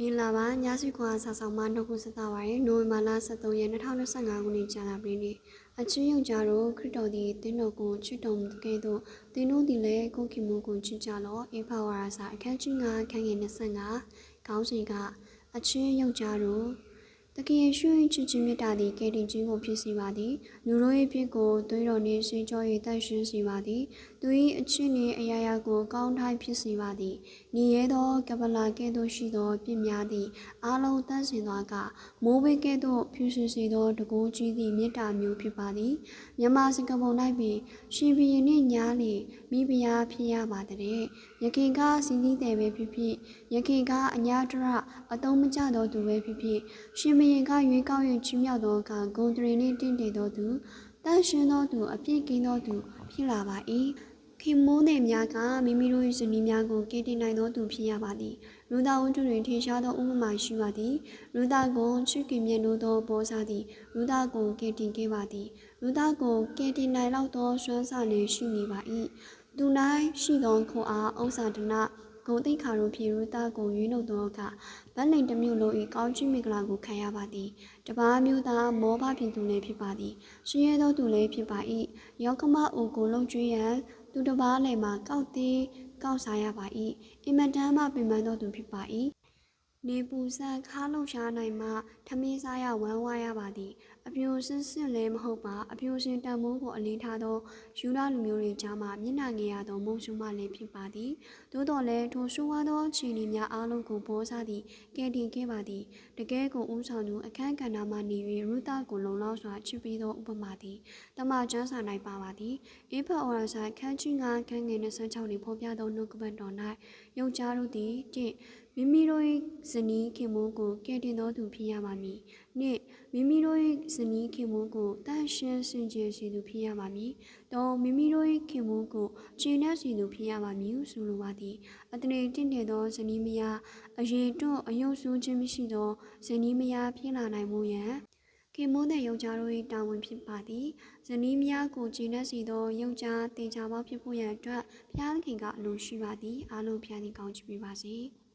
မင်္ဂလာပါညစီခွာဆောက်ဆောင်မနှုတ်ခုဆက်တာပါရယ်နိုဝင်ဘာလ23ရက်2025ခုနှစ်ကြာလာပြီနေ့အချင်းယုံကြတော့ခရစ်တော်သည်တင်းတော်ကိုချစ်တော်မူကဲ့သို့တင်းတို့သည်လည်းကိုခင်မှုကိုချစ်ကြလောအေဖာဝါရာစာအခန်းကြီး9ခန်းငယ်25ခေါင်းစဉ်ကအချင်းယုံကြတော့ တကယ်ရွှေချစ်ချင်းမြတ်တာသည်ကဲတင်ခြင်းကိုဖြစ်စေပါသည်လူတို့၏ဖြစ်ကိုသွေးတော်နှင့်ရှင်ကြော၏တိုက်ရှင်စေပါသည်သူ၏အချင်းနှင့်အရာရာကိုကောင်းထိုင်းဖြစ်စေပါသည်နေရသောကပလာကဲ့သို့ရှိသောပြစ်များသည်အလုံးတန်းစင်သွားကမိုးဘေးကဲ့သို့ဖြူစင်စေသောတကူကြီးသည့်မေတ္တာမျိုးဖြစ်ပါသည်မြန်မာစကားပုံ၌ပင်ရှင်ဘီရင်နှင့်ညားလျင်မိဖုရားဖြစ်ရပါတဲ့ရခင်ကစီးစည်းတယ်ပဲဖြစ်ဖြစ်ရခင်ကအညာတရအတုံးမကျသောသူပဲဖြစ်ဖြစ်ရှင်ဘီရင်ကရွေးကောက်၍ချီးမြှောက်သောအခါဂုံတရင်နှင့်တင့်တယ်သောသူတန်ရှင်သောသူအပြည့်ကင်းသောသူဖြစ်လာပါ၏ခင်မိုးနယ်များကမိမိတို့၏ဇနီးများကိုကယ်တင်နိုင်သောသူဖြစ်ရပါသည်လူသားဝတ္ထုတွင်ထင်ရှားသောဥပမာရှိပါသည်လူသားကိုချစ်ခင်မြတ်လို့သောဘောစားသည်လူသားကိုကယ်တင်ခဲ့ပါသည်လူသားကိုကယ်တင်နိုင်လောက်သောစွမ်းစားလည်းရှိနေပါ၏သူ၌ရှိသောခွန်အားဥစ္စာဒနာ ဂုံတိတ်ခါတို့ဖြင့်ရူတာကိုရွေးနှုတ်သောအခါဗတ်လိန်တစ်မျိုးလုံး၏ကောင်းချီးမင်္ဂလာကိုခံရပါသည်တပားမျိုးသားမောဘပြည်သူလည်းဖြစ်ပါသည်ရှင်ရဲသောသူလည်းဖြစ်ပါ၏ယောက်ကမအိုကိုလုံကျွေးရန်သူတစ်ပါးလည်းမှာကောက်သေးကောက်စားရပါ၏အင်မတန်မှပင်ပန်းသောသူဖြစ်ပါ၏နေပူဆန်ခါလုံရှားနိုင်မှထမင်းစားရဝမ်းဝါရပါသည် အပြိုစင်စင်လည်းမဟုတ်ပါအပြိုစင်တန်မိုးကိုအလင်းထားသောယူလာလူမျိုးတွေကြားမှာမျက်နှာငယ်ရသောမုံရှုံမလည်းဖြစ်ပါသည်သို့တော်လည်းထိုရှုံးဝါသောခြေနေများအားလုံးကိုဘောစားသည်ကဲတင်ခဲ့ပါသည်တကယ်ကိုဦးဆောင်သူအခန်းကဏ္ဍမှနေ၍ရူတာကိုလုံလောက်စွာချစ်ပြီးသောဥပမာသည်တမချမ်းစာ၌ပါပါသည်အေဖအော်ရာဆိုင်ခန်းချင်းကခန်းငယ်26တွင်ဖော်ပြသောနှုတ်ကပတ်တော်၌ယုံကြားတို့သည်တင့်မိမိတို့၏ဇနီးခင်မိုးကိုကဲတင်သောသူဖြစ်ရပါမည်။နှင့်မိမိတို့၏ဇနီးခင်မိုးကိုတန်ရှင်းစင်ကြယ်စေသူဖြစ်ရပါမည်။တောမိမိတို့၏ခင်မိုးကိုခြေနှက်စေသူဖြစ်ရပါမည်ဟုဆိုလိုပါသည်။အတနေတင့်တယ်သောဇနီးမယားအရေတွန့်အယုံဆိုးခြင်းမရှိသောဇနီးမယားဖြစ်လာနိုင်မှုရန်ခင်မိုးတဲ့ယောက်ျားတို့၏တာဝန်ဖြစ်ပါသည်ဇနီးများကိုဂျင်းနှက်စီသောယောက်ျားတင်ချာပေါဖြစ်ဖို့ရန်အတွက်ဖျားခင်ကအလိုရှိပါသည်အားလုံးဖျားသည့်ကောင်းချီးပေးပါစေ။